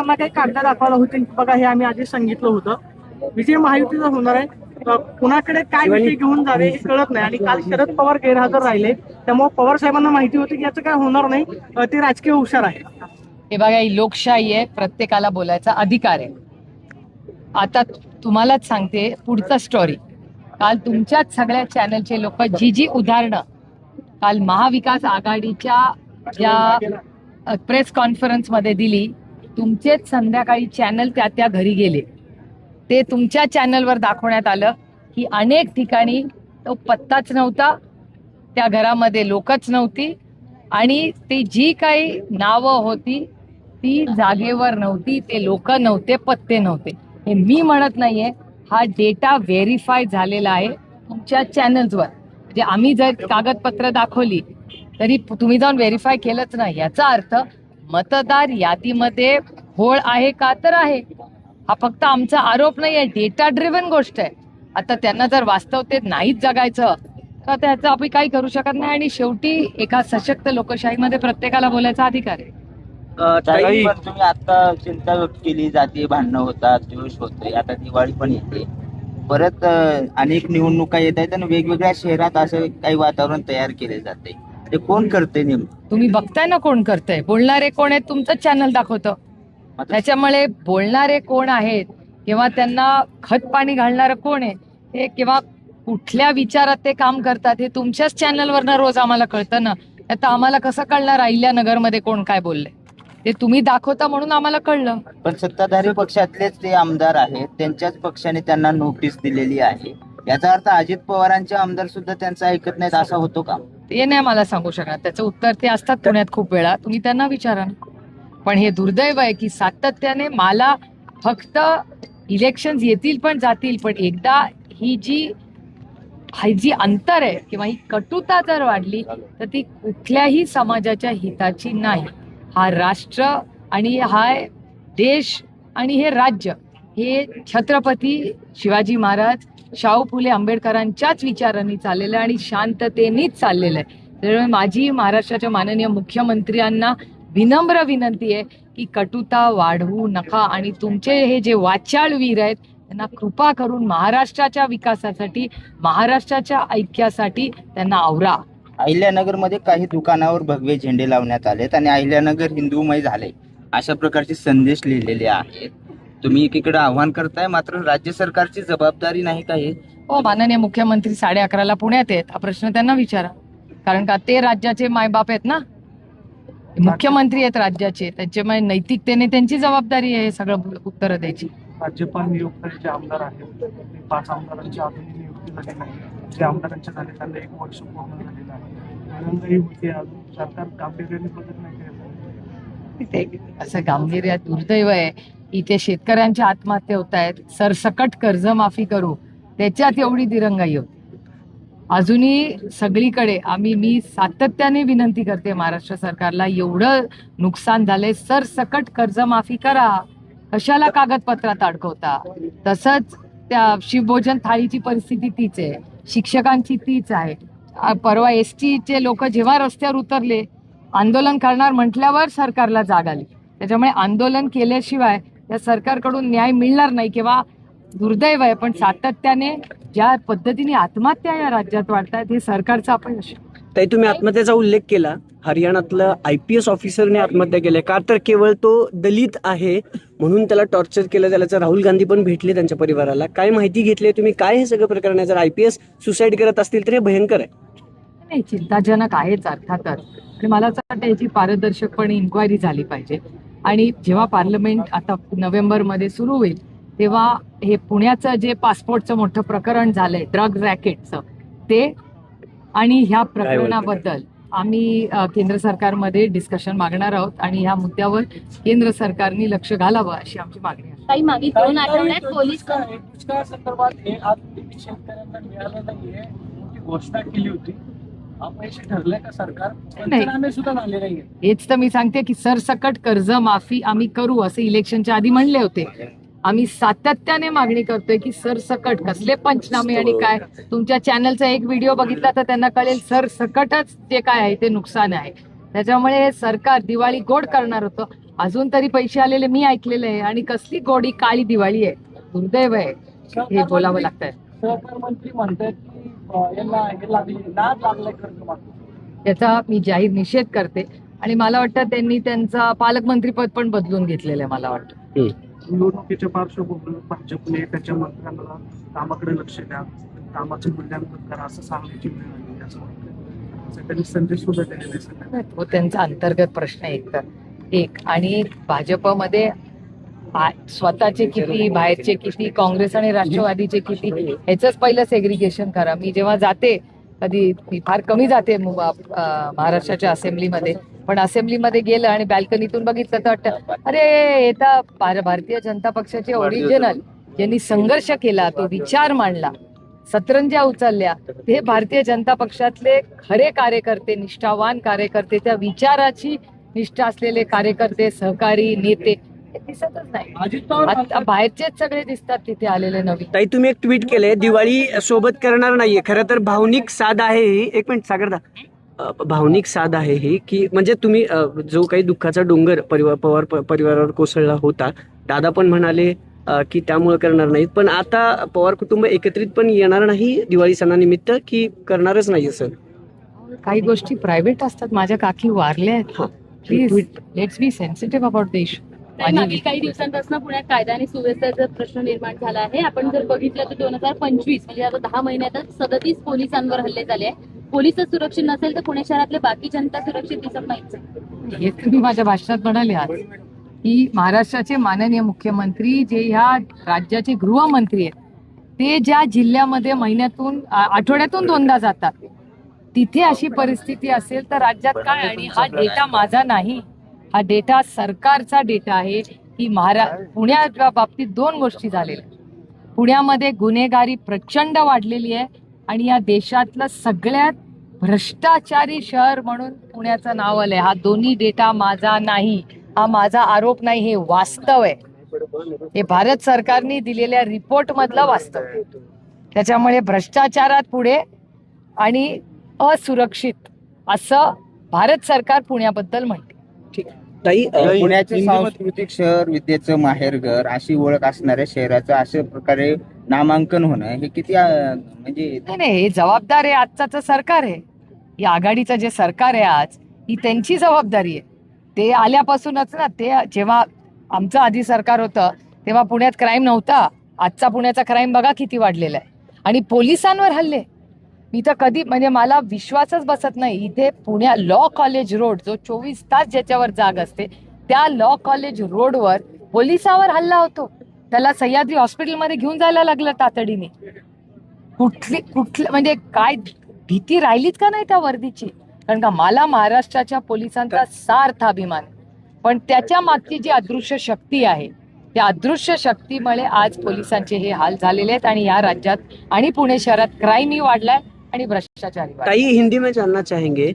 त्यांना काही कागद दाखवायला होते बघा हे आम्ही आधी सांगितलं होतं. विजय महायुतीचा होणार आहे कुणाकडे काय विषय घेऊन जावे हे कळत नाही. आणि काल शरद पवार गैरहजर राहिले त्यामुळे पवार साहेबांना माहिती होती की याचं काय होणार नाही. ते राजकीय हुशार आहे हे बघा ही लोकशाही आहे प्रत्येकाला बोलायचा अधिकार आहे. आता तुम्हालाच सांगते पुढचा स्टोरी काल तुमच्याच सगळ्या चॅनलचे लोक जी जी उदाहरणं काल महाविकास आघाडीच्या ज्या प्रेस कॉन्फरन्समध्ये दिली तुमचेच संध्याकाळी चॅनल त्या त्या घरी गेले. ते तुमच्या चॅनलवर दाखवण्यात आलं की अनेक ठिकाणी तो पत्ताच नव्हता त्या घरामध्ये लोकच नव्हती आणि ती जी काही नावं होती ती जागेवर नव्हती ते लोक नव्हते पत्ते नव्हते. हे मी म्हणत नाहीये हा डेटा व्हेरीफाय झालेला आहे तुमच्या चॅनल्सवर म्हणजे आम्ही जर कागदपत्र दाखवली तरी तुम्ही जाऊन व्हेरीफाय केलंच नाही. याचा अर्थ मतदार यादीमध्ये होळ आहे का तर आहे. हा फक्त आमचा आरोप नाही आहे डेटा ड्रिव्हन गोष्ट आहे. आता त्यांना जर वास्तव ते नाहीच जगायचं तर त्याचं आपण काही करू शकत नाही आणि शेवटी एका सशक्त लोकशाहीमध्ये प्रत्येकाला बोलायचा अधिकार आहे. ताई, पण तुम्ही आता चिंता व्यक्त केली जातीय भांडणं होतात जोश होतोय आता दिवाळी पण येते. परत अं, अनेक निवडणुका येत आहेत आणि वेगवेगळ्या शहरात असं काही वातावरण तयार केले जाते ते कोण करते नेमकं? तुम्ही बघताय ना कोण करतंय? बोलणारे कोण आहेत? तुमचं चॅनल दाखवतं. आता त्याच्यामुळे बोलणारे कोण आहेत किंवा त्यांना खत पाणी घालणारं कोण आहे हे किंवा कुठल्या विचारात ते काम करतात हे तुमच्याच चॅनलवरनं रोज आम्हाला कळतं ना. आता आम्हाला कसं कळणार? अहिल्यानगरमध्ये कोण काय बोलले ते तुम्ही दाखवता म्हणून आम्हाला कळलं. पण सत्ताधारी पक्षातलेच ते आमदार आहेत त्यांच्याच पक्षाने त्यांना नोटीस दिलेली आहे. याचा अर्थ अजित पवारांचे आमदार सुद्धा त्यांचं ऐकत नाहीत असा होतो का? ते नाही मला सांगू शकणार. त्याचं उत्तर ते असतात पुण्यात खूप वेळा. तुम्ही त्यांना विचारा ना. पण हे दुर्दैव आहे की सातत्याने मला फक्त इलेक्शन येतील पण जातील पण एकदा ही जी ही जी अंतर आहे किंवा ही कटुता जर वाढली तर ती कुठल्याही समाजाच्या हिताची नाही. हा राष्ट्र आणि हा देश आणि हे राज्य. हे छत्रपती शिवाजी महाराज शाहू फुले आंबेडकरांच्याच विचारांनी चाललेलं आहे आणि शांततेनेच चाललेलं आहे. त्यामुळे माझी महाराष्ट्राच्या माननीय मुख्यमंत्र्यांना विनम्र विनंती आहे की कटुता वाढवू नका आणि तुमचे हे जे वाचाळवीर आहेत त्यांना कृपा करून महाराष्ट्राच्या विकासासाठी महाराष्ट्राच्या ऐक्यासाठी त्यांना आवरा. अहिल्यानगरमध्ये काही दुकानावर भगवे झेंडे लावण्यात आलेत आणि अहिल्यानगर हिंदूमय झाले अशा प्रकारचे संदेश लिहिलेले आहेत. तुम्ही एकीकडे आव्हान करताय मात्र राज्य सरकारची जबाबदारी नाही का हे हो माननीय मुख्यमंत्री साडे अकराला पुण्यात आहेत. हा प्रश्न त्यांना विचारा. कारण का ते राज्याचे मायबाप आहेत ना? मुख्यमंत्री आहेत राज्याचे. त्यांच्यामुळे नैतिकतेने त्यांची जबाबदारी आहे हे सगळं उत्तर द्यायची. राज्यपाल नियुक्त जे आमदार आहेत. ते पाच आमदारांची अजूनही नियुक्ती झाली नाही. जे आमदारांच्या झाले त्यांना एक वर्ष पूर्ण झालेलं आहे. आनंदही होते अजून. सरकार गांभीर्याने बघत नाही ते असं गांभीर्य दुर्दैव आहे. इथे शेतकऱ्यांच्या आत्महत्या होत आहेत. सरसकट कर्जमाफी करू. त्याच्यात एवढी दिरंगाई होती. अजूनही सगळीकडे आम्ही मी सातत्याने विनंती करते महाराष्ट्र सरकारला एवढं नुकसान झालंय सरसकट कर्जमाफी करा. कशाला कागदपत्रात अडकवता? तसंच त्या शिवभोजन थाळीची परिस्थिती तीच आहे. शिक्षकांची तीच आहे. परवा एस टीचे लोक जेव्हा रस्त्यावर उतरले आंदोलन करणार म्हटल्यावर सरकारला जाग आली. त्याच्यामुळे आंदोलन केल्याशिवाय या सरकारकडून न्याय मिळणार नाही किंवा दुर्दैव आहे पण सातत्याने ज्या पद्धतीने आत्महत्या या राज्यात वाढतात हे सरकारचं आहे. ताई तुम्ही आत्महत्येचा उल्लेख केला. हरियाणातलं आय पी एस ऑफिसरने आत्महत्या केली. का तर केवळ तो दलित आहे म्हणून त्याला टॉर्चर केलं. त्याला राहुल गांधी पण भेटले त्यांच्या परिवाराला. काय माहिती घेतली तुम्ही? काय हे सगळं प्रकरण आहे? जर आय पी एस सुसाईड करत असतील तर हे भयंकर आहे. नाही चिंताजनक आहेच अर्थातच. आणि मला असं वाटतं याची पारदर्शकपणे इन्क्वायरी झाली पाहिजे. आणि जेव्हा पार्लमेंट आता नोव्हेंबरमध्ये सुरू होईल तेव्हा हे पुण्याचं जे पासपोर्टचं मोठं प्रकरण झालंय ड्रग रॅकेटचं ते आणि ह्या प्रकरणाबद्दल आम्ही केंद्र सरकारमध्ये डिस्कशन मागणार आहोत आणि ह्या मुद्द्यावर केंद्र सरकारने लक्ष घालावं अशी आमची मागणी आहे. काही मागे दोन आठवड्यात पोलीस दुष्काळ संदर्भात हे आज शेतकऱ्यांना मिळालं नाहीये. मोठी घोषणा केली होती. अपयशी ठरलंय का सरकार? पंचनामे सुद्धा झाले नाहीये. हेच तर मी सांगते की सरसकट कर्ज माफी आम्ही करू असे इलेक्शनच्या आधी म्हणले होते. आम्ही सातत्याने मागणी करतोय की सरसकट कसले पंचनामे आणि काय? तुमच्या चॅनलचा एक व्हिडिओ बघितला तर त्यांना कळेल सरसकटच जे काय आहे ते नुकसान आहे. त्याच्यामुळे हे सरकार दिवाळी गोड करणार होतं. अजून तरी पैसे आलेले मी ऐकलेले आहे आणि कसली गोडी काळी दिवाळी आहे. दुर्दैव आहे. हे बोलावं लागतंय. सहकार मंत्री म्हणतात की यांना हे लागले नाद लागलाय कर्ज याचा मी जाहीर निषेध करते. आणि मला वाटतं त्यांनी त्यांचा पालकमंत्री पद पण बदलून घेतलेलं आहे मला वाटतं. निवडणुकीच्या पार्श्वभूमीवर भाजपने त्याच्या मंत्र्यांना कामाकडे लक्ष द्या कामाचं मूल्यांकन करा असं सांगण्याची वेळ आली त्यांनी संदेश सुद्धा तो त्यांचा अंतर्गत प्रश्न एक तर एक. आणि भाजपमध्ये स्वतःचे किती बाहेरचे किती काँग्रेस आणि राष्ट्रवादीचे किती ह्याच पहिलं सेग्रिगेशन करा. मी जेव्हा जाते कधी मी फार कमी जाते महाराष्ट्राच्या असेंब्लीमध्ये पण असेंब्लीमध्ये गेलं आणि बॅल्कनीतून बघितलं तर वाटतं अरे हे तर भार- भारतीय जनता पक्षाचे ओरिजिनल ज्यांनी संघर्ष केला तो विचार मांडला. सतरंज्या उचलल्या. ते भारतीय जनता पक्षातले खरे कार्यकर्ते निष्ठावान कार्यकर्ते त्या विचाराची निष्ठा असलेले कार्यकर्ते सहकारी नेते हे दिसतच नाही. अजित पवार आता बाहेरचेच सगळे दिसतात तिथे आलेले नवीन. ताई तुम्ही एक ट्विट केलंय दिवाळी सोबत करणार नाहीये. खरं तर भावनिक साध आहे ही. एक मिनिट सागरदा. अ, भावनिक साध आहे ही की म्हणजे तुम्ही अ, जो काही दुःखाचा डोंगर परिवार पवार प- परिवारावर कोसळला होता दादा पण म्हणाले अ, की त्यामुळे करणार नाहीत. पण आता पवार कुटुंब एकत्रित पण येणार नाही दिवाळी सणानिमित्त की करणारच नाही सर काही गोष्टी प्रायव्हेट असतात. माझ्या काकी वारल्या. आहेत. Please let's be sensitive about the issue तर मागील काही दिवसांपासून पुण्यात कायदा आणि सुव्यवस्थेचा प्रश्न निर्माण झाला आहे आपण जर बघितलं तर दोन हजार पंचवीस म्हणजे आता दहा महिन्यातच सदतीस पोलिसांवर हल्ले झाले आहे पोलीसच सुरक्षित नसेल तर पुणे शहरातले बाकी जनता सुरक्षित दिसत नाहीच हे तुम्ही माझ्या भाषणात म्हणाले आज. की महाराष्ट्राचे माननीय मुख्यमंत्री जे ह्या राज्याचे गृहमंत्री आहेत ते ज्या जिल्ह्यामध्ये महिन्यातून आठवड्यातून दोनदा जातात तिथे अशी परिस्थिती असेल तर राज्यात काय आणि हा डेटा माझा नाही. हा डेटा सरकारचा डेटा आहे. की महारा पुण्याच्या बाबतीत दोन गोष्टी झालेल्या पुण्यामध्ये गुन्हेगारी प्रचंड वाढलेली आहे आणि या देशातलं सगळ्यात भ्रष्टाचारी शहर म्हणून पुण्याचं नाव आलंय. हा दोन्ही डेटा माझा नाही. हा माझा आरोप नाही. हे वास्तव आहे. हे भारत सरकारने दिलेल्या रिपोर्ट मधलं वास्तव त्याच्यामुळे भ्रष्टाचारात पुढे आणि असुरक्षित असं भारत सरकार पुण्याबद्दल म्हणते. ताई अ, पुण्याचे सांस्कृतिक शहर विद्येचं माहेरघर अशी ओळख असणाऱ्या शहराचं अशा प्रकारे नामांकन होणं हे किती म्हणजे नाही नाही हे जबाबदार आहे आजचाच सरकार आहे. या आघाडीचं जे सरकार आहे आज ही त्यांची जबाबदारी आहे. ते आल्यापासूनच ना ते जेव्हा आमचं आधी सरकार होतं तेव्हा पुण्यात क्राईम नव्हता. आजचा पुण्याचा क्राईम बघा किती वाढलेला आहे. आणि पोलिसांवर हल्ले. मी तर कधी म्हणजे मला विश्वासच बसत नाही. इथे पुण्या लॉ कॉलेज रोड जो चोवीस तास ज्याच्यावर जाग असते त्या लॉ कॉलेज रोडवर पोलिसावर हल्ला होतो. त्याला सह्याद्री हॉस्पिटलमध्ये घेऊन जायला लागलं तातडीने. कुठली कुठली म्हणजे काय भीती राहिलीच का नाही त्या वर्दीची? कारण का मला महाराष्ट्राच्या पोलिसांचा सार्थ अभिमान. पण त्याच्या मागची जी अदृश्य शक्ती आहे त्या अदृश्य शक्तीमुळे आज पोलिसांचे हे हाल झालेले आहेत आणि या राज्यात आणि पुणे शहरात क्राईमही वाढलाय. आणि ताई हिंदी में जानना चाहेंगे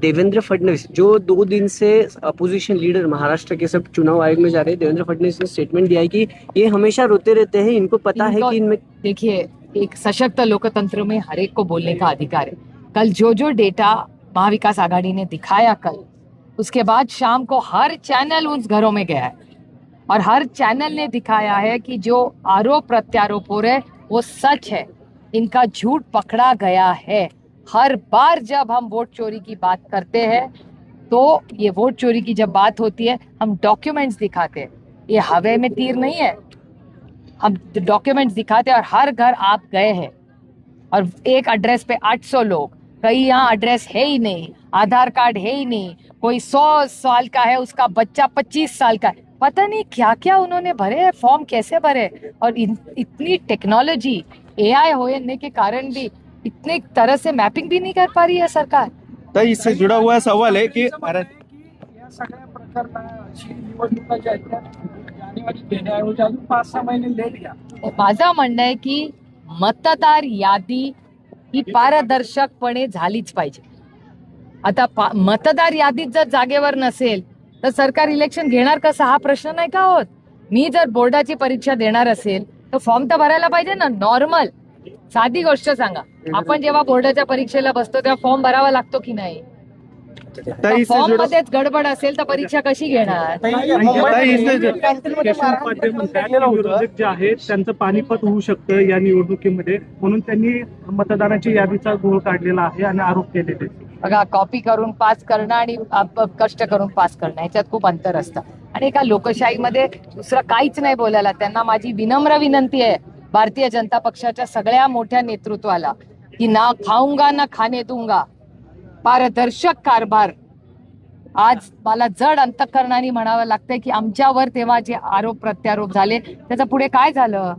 देवेंद्र फडणवीस जो दो दिन से अपोजिशन लीडर महाराष्ट्र के सब चुनाव आयोग में जा रहे हैं देवेंद्र फडणवीस ने स्टेटमेंट दिया है कि ये हमेशा रोते रहते हैं इनको पता है कि इनमें देखिए एक सशक्त लोकतंत्र में हर एक को बोलने का अधिकार है। कल जो जो डेटा महाविकास आघाड़ी ने दिखाया कल उसके बाद शाम को हर चैनल उन घरों में गया है। और हर चैनल ने दिखाया है कि जो आरोप प्रत्यारोप हो रहे वो सच है। इनका झूठ पकड़ा गया है। हर बार जब हम वोट चोरी की बात करते हैं तो ये वोट चोरी की जब बात होती है, हम डॉक्यूमेंट्स दिखाते हैं। ये हवा में तीर नहीं है। हम डॉक्यूमेंट्स दिखाते हैं और हर घर आप गए हैं। और एक एड्रेस पे 800 लोग। कई यहाँ एड्रेस है ही नहीं। आधार कार्ड है ही नहीं। कोई सौ साल का है, उसका बच्चा पच्चीस साल का है। पता नहीं क्या क्या उन्होंने भरे हैं फॉर्म कैसे भरे और इतनी टेक्नोलॉजी एआई होने के कारण भी इतने तरह से मैपिंग भी नहीं कर पा रही है सरकार। तर इससे जुड़ा हुआ सवाल है कि त्यांचं म्हणणं आहे की या सगळ्या प्रकरणाची निवडणुका ज्या आहेत त्या जानेवारी घेण्याऐवजी अजून पाच सहा महिने लेट घ्या. माझं म्हणणं आहे की मतदार यादी ही पारदर्शकपणे झालीच पाहिजे. आता पा- मतदार यादीत जर जागेवर नसेल तर सरकार इलेक्शन घेणार कसं? हा प्रश्न नाही का होत? मी जर बोर्डाची परीक्षा देणार असेल तर फॉर्म तर भरायला पाहिजे ना नॉर्मल साधी गोष्ट सांगा. आपण जेव्हा बोर्डाच्या परीक्षेला बसतो तेव्हा फॉर्म भरावा लागतो की नाही? फॉर्म मध्येच गडबड असेल तर परीक्षा कशी घेणार? जो- आहेत त्यांचं पानिपत होऊ शकतं या निवडणुकीमध्ये. म्हणून त्यांनी मतदारांची यादीचा घोळ काढलेला आहे आणि आरोप केलेले बघा कॉपी करून पास करणं आणि कष्ट करून पास करणं ह्याच्यात खूप अंतर असतं. आणि एका लोकशाहीमध्ये दुसरं काहीच नाही बोलायला. त्यांना माझी विनम्र विनंती आहे भारतीय जनता पक्षाच्या सगळ्या मोठ्या नेतृत्वाला की ना खाऊंगा ना खाणे दूंगा. पारदर्शक कारभार. आज मला जड अंतकरणाने म्हणावं लागतंय की आमच्यावर तेव्हा जे आरोप प्रत्यारोप झाले त्याचं पुढे काय झालं?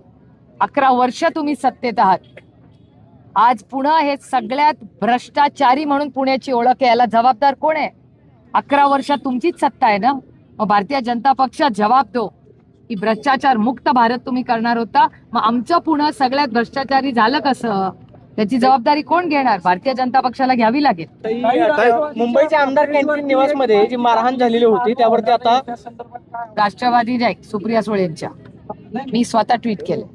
अकरा वर्ष तुम्ही सत्तेत आहात. आज पुन्हा हे सगळ्यात भ्रष्टाचारी म्हणून पुण्याची ओळख याला जबाबदार कोण आहे? अकरा वर्षात तुमचीच सत्ता आहे ना? मग भारतीय जनता पक्ष जबाब दो की भ्रष्टाचार मुक्त भारत तुम्ही करणार होता. मग आमचं पुन्हा सगळ्यात भ्रष्टाचारी झालं कसं? त्याची जबाबदारी कोण घेणार? भारतीय जनता पक्षाला घ्यावी लागेल. मुंबईच्या आमदार कॅन्टीन निवासमध्ये जी मारहाण झालेली होती त्यावरती आता राष्ट्रवादी नाही सुप्रिया सुळेंच्या मी स्वतः ट्विट केलं.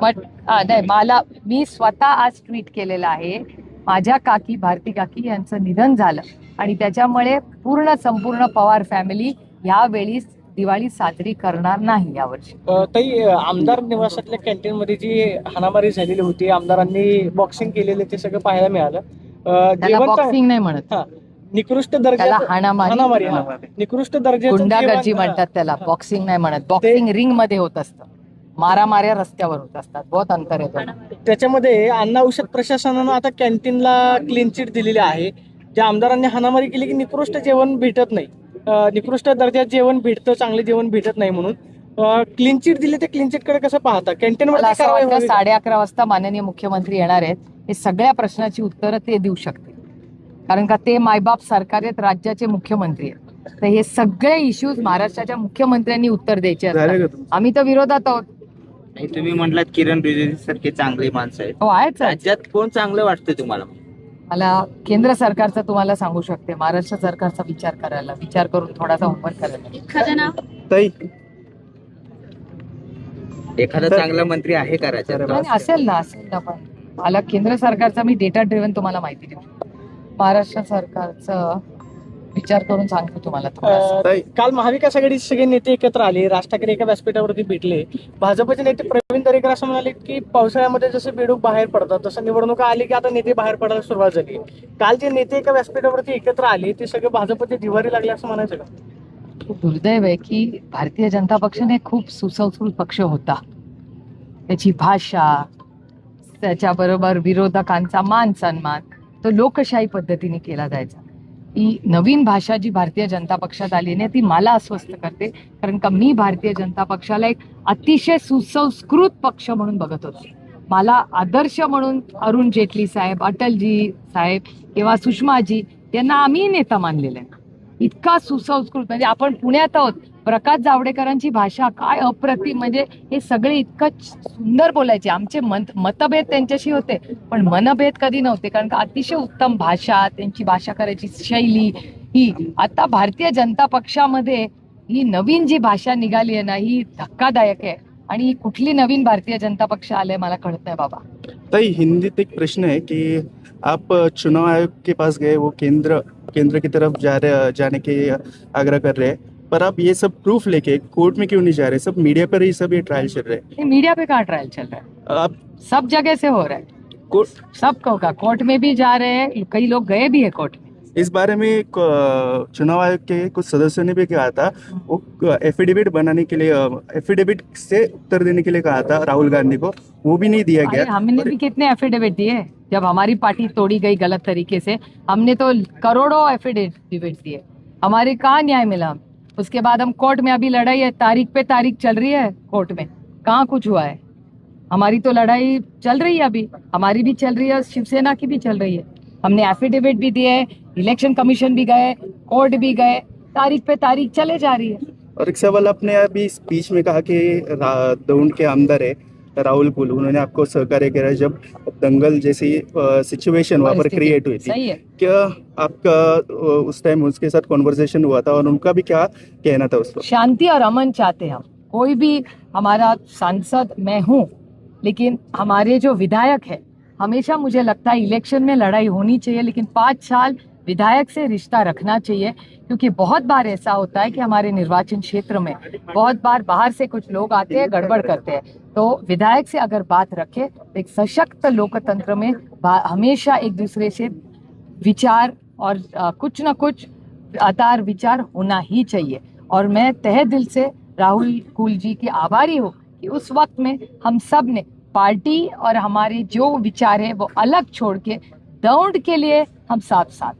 बट नाही मला मी स्वतः आज ट्विट केलेलं आहे. माझ्या काकी भारती काकी यांचं निधन झालं. आणि त्याच्यामुळे पूर्ण संपूर्ण पवार फॅमिली यावेळी दिवाळी साजरी करणार नाही यावर्षी. ताई आमदार निवासातल्या कॅन्टीन मध्ये जी हाणामारी झालेली होती आमदारांनी बॉक्सिंग केलेले ते सगळं पाहायला मिळालं. बॉक्सिंग नाही म्हणत. निकृष्ट दर्जाचं हाणामारी. निकृष्ट दर्जाचं गुंडागर्जी म्हणतात त्याला बॉक्सिंग नाही म्हणत. बॉक्सिंग रिंगमध्ये होत असतं. मारामाऱ्या रस्त्यावर होत असतात. बहुत अंतर येतो त्याच्यामध्ये अन्न औषध प्रशासनानं आता कॅन्टीनला क्लीन चिट दिलेली आहे. ज्या आमदारांनी हाणामारी केली की निकृष्ट जेवण भेटत नाही. निकृष्ट दर्जात जेवण भेटतं चांगले जेवण भेटत नाही म्हणून. क्लीन चिट दिली ते क्लीन चिटकडे कसं पाहता? कॅन्टीन? साडे अकरा वाजता माननीय मुख्यमंत्री येणार आहेत. हे सगळ्या प्रश्नाची उत्तरं ते देऊ शकतील. कारण का ते मायबाप सरकार आहेत राज्याचे मुख्यमंत्री आहेत. तर हे सगळे इश्यूज महाराष्ट्राच्या मुख्यमंत्र्यांनी उत्तर द्यायचे असतात? आम्ही तर विरोधात आहोत. तुम्ही म्हटलात किरण रिजिजू सारखे चांगले माणसं आहेत. हो. राज्यात कोण चांगलं वाटतं तुम्हाला? मला केंद्र सरकारचं तुम्हाला सांगू शकते महाराष्ट्र सरकारचा विचार करायला विचार करून थोडासा होमवर्क करायला. एखादं नाव? ताई. एखादा चांगला मंत्री आहे का राज्यात? नाही, असेल ना असेल ना पण मला केंद्र सरकारचा मी डेटा ड्रिव्हन तुम्हाला माहिती देऊ. महाराष्ट्र सरकारचं विचार करून सांगतो तुम्हाला थोडासा. अं, काल महाविकास आघाडीचे सगळे नेते एकत्र आले राज ठाकरे एका व्यासपीठावरती भेटले भाजपचे नेते प्रवीण दरेकर असं म्हणाले की पावसाळ्यामध्ये जसे बेडूक बाहेर पडतात तसं निवडणुका आली की आता नेते बाहेर पडायला सुरुवात झाली. काल जे नेते एका व्यासपीठावरती एकत्र आले ते सगळे भाजपचे दिवारी लागले असं म्हणायचं का? खूप दुर्दैव आहे की भारतीय जनता पक्षाने खूप सुसंस्कृत पक्ष होता. त्याची भाषा त्याच्याबरोबर विरोधकांचा मान सन्मान तो लोकशाही पद्धतीने केला जायचा. ही नवीन भाषा जी भारतीय जनता पक्षात आली नाही ती मला अस्वस्थ करते. कारण का मी भारतीय जनता पक्षाला एक अतिशय सुसंस्कृत पक्ष म्हणून बघत होते. मला आदर्श म्हणून अरुण जेटली साहेब अटलजी साहेब किंवा सुषमाजी यांना आम्ही नेता मानलेले आहे इतका सुसंस्कृत म्हणजे आपण पुण्यात आहोत प्रकाश जावडेकरांची भाषा काय अप्रतिम म्हणजे हे सगळे इतकं सुंदर बोलायचे. आमचे मत मतभेद त्यांच्याशी होते पण मनभेद कधी नव्हते कारण का अतिशय उत्तम भाषा त्यांची भाषा करायची शैली ही. आता भारतीय जनता पक्षामध्ये ही नवीन जी भाषा निघाली आहे ना ही धक्कादायक आहे. आणि ही कुठली नवीन भारतीय जनता पक्ष आलंय मला कळत नाही बाबा. ताई हिंदीत एक प्रश्न आहे की आप चुनाव आयोग के पास गए वो केंद्र केंद्र की तरफ़ जा रहे जाने के आग्रह कर रहे हैं। पर आप ये सब प्रूफ लेके कोर्ट में क्यों नहीं जा रहे? सब मीडिया पर ही सब ये ट्रायल चल रहे हैं। मीडिया पे कहाँ ट्रायल चल रहा है? आप सब जगह से हो रहा है। कोर्ट सबको का कोर्ट में भी जा रहे हैं। कई लोग गए भी है कोर्ट इस बारे में एक, चुनाव आयोग के कुछ सदस्यों ने भी कहा था। वो एफिडेविट बनाने के लिए एफिडेविट से उत्तर देने के लिए कहा था राहुल गांधी को। वो भी नहीं दिया गया। हमने भी कितने एफिडेविट दिए जब हमारी पार्टी तोड़ी गई गलत तरीके से हमने तो करोड़ों एफिडेविट दिए। हमारे कहाँ न्याय मिला? उसके बाद हम कोर्ट में अभी लड़ाई है तारीख पे तारीख चल रही है कोर्ट में। कहाँ कुछ हुआ है? हमारी तो लड़ाई चल रही है अभी। हमारी भी चल रही है शिवसेना की भी चल रही है। हमने एफिडेविट भी दिए इलेक्शन कमीशन भी गए कोर्ट भी गए तारीख पे तारीख चले जा रही है। और एक सवाल आपने अभी स्पीच में कहा कि दौंड के आमदार है राहुल कुल उन्होंने आपको सहकार्य किया जब दंगल जैसी सिचुएशन वहाँ पर क्रिएट हुई थी। क्या आपका उस टाइम उसके साथ कॉन्वर्सेशन हुआ था और उनका भी क्या कहना था उस वक्त? शांति और अमन चाहते हैं हम। कोई भी हमारा सांसद मैं हूँ लेकिन हमारे जो विधायक है हमेशा मुझे लगता है इलेक्शन में लड़ाई होनी चाहिए, लेकिन पाँच साल विधायक से रिश्ता रखना चाहिए, क्योंकि बहुत बार ऐसा होता है कि हमारे निर्वाचन क्षेत्र में बहुत बार बाहर से कुछ लोग आते हैं, गड़बड़ करते हैं। तो विधायक से अगर बात रखे तो एक सशक्त लोकतंत्र में हमेशा एक दूसरे से विचार और कुछ ना कुछ आधार विचार होना ही चाहिए। और मैं तहे दिल से राहुल कुल जी की आभारी हूँ कि उस वक्त में हम सबने पार्टी और हमारे जो विचार है वो अलग छोड़ के दौड़ के लिए हम साथ साथ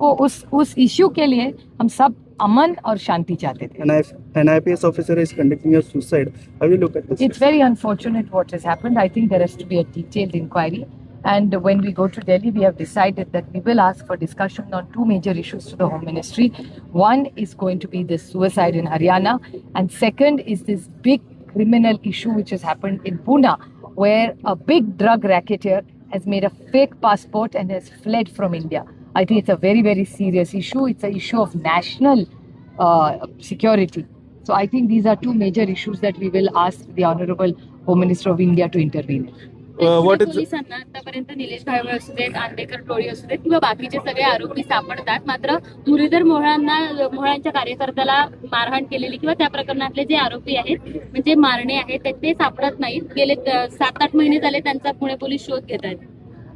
वो उस उस इश्यू के लिए हम सब अमन और शांति चाहते थे An, IPS officer is conducting a suicide. How do you look at this? It's very unfortunate what has happened. I think there has to be a detailed inquiry. And when we go to Delhi, we have decided that we will ask for discussion on two major issues to the Home Ministry. One is going to be this suicide in Haryana, and second is this big criminal issue which has happened in Pune, where a big drug racketeer has made a fake passport and has fled from India. I think it's a very, very serious issue. It's an issue of national uh, security. So I think these are two major issues that we will ask the Honorable Home Minister of India to intervene. What is पोलिसांना आतापर्यंत निलेश भावे असू देत आंबेकर टोळी असू देत किंवा बाकीचे सगळे आरोपी सापडतात. मात्र मुरलीधर मोहळांना मोहळांच्या कार्यकर्त्याला मारहाण केलेली किंवा त्या प्रकरणातले जे आरोपी आहेत म्हणजे मारणे आहेत ते- ते सापडत नाहीत. गेले सात आठ महिने झाले त्यांचा पुणे पोलीस शोध घेत आहेत.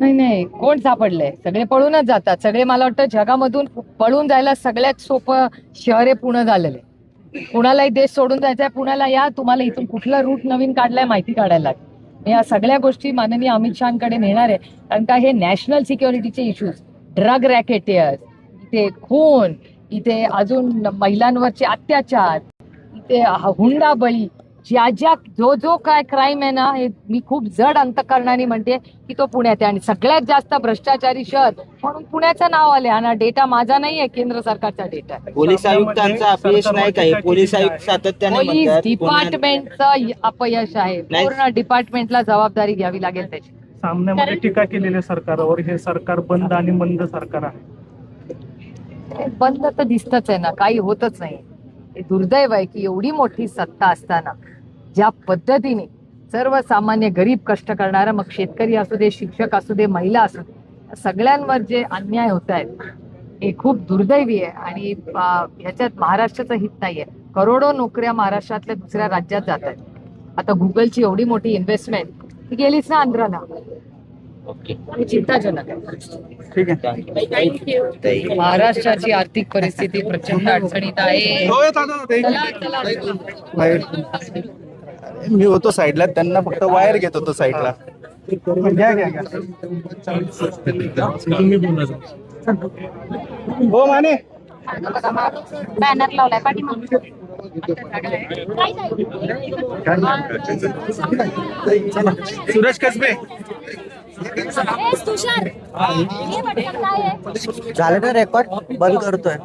नाही नाही. कोण सापडलंय? सगळे पळूनच जातात. सगळे मला वाटतं जगामधून पळून जायला सगळ्यात सोपं शहर हे पुणे झालेलं आहे. कुणालाही देश सोडून जायचंय. पुण्याला या. तुम्हाला इथून कुठला रूट नवीन काढलाय माहिती काढायला. लागेल या सगळ्या गोष्टी माननीय अमित शहाकडे नेणार आहे. कारण का हे नॅशनल सिक्युरिटीचे इश्यूज ड्रग रॅकेटियर्स इथे खून इथे अजून महिलांवरचे अत्याचार इथे हुंडाबळी ज्या ज्या जो जो काय क्राईम आहे ना हे मी खूप जड अंतकरणाने म्हणते की तो पुण्यात आहे. आणि सगळ्यात जास्त भ्रष्टाचारी शहर म्हणून पुण्याचं नाव आले आणि डेटा माझा नाही आहे केंद्र सरकारचा डेटा आहे. पोलीस आयुक्तांचं अपयश नाही काही. पोलीस आयुक्त सातत्याने पोलीस डिपार्टमेंटचं अपयश आहे. पूर्ण डिपार्टमेंटला जबाबदारी घ्यावी लागेल त्याची. सामन्यामध्ये टीका केलेल्या सरकारवर. हे सरकार बंद आणि मंद सरकार आहे. बंद तर दिसतच आहे ना काही होतच नाही. हे दुर्दैव आहे की एवढी मोठी सत्ता असताना ज्या पद्धतीने सर्वसामान्य गरीब कष्ट करणारा मग शेतकरी असू दे शिक्षक असू दे महिला असू दे सगळ्यांवर जे अन्याय होत आहेत हे खूप दुर्दैवी आहे आणि ह्याच्यात महाराष्ट्राचं हित नाहीये. करोडो नोकऱ्या महाराष्ट्रातल्या दुसऱ्या राज्यात जात आहेत. आता गुगलची एवढी मोठी इन्व्हेस्टमेंट ती गेलीच ना आंध्राला. ओके. हे चिंताजनक आहे. ठीक आहे. थँक्यू महाराष्ट्राची आर्थिक परिस्थिती प्रचंड अडचणीत आहे. मी होतो साईडला त्यांना फक्त वायर घेत होतो साईडला घ्या घ्या घ्या. हो माने. बॅनर लावलाय सुरेश कसबे. तुषार. हे पटकन काय आहे? झालं ना रेकॉर्ड बंद करतोय.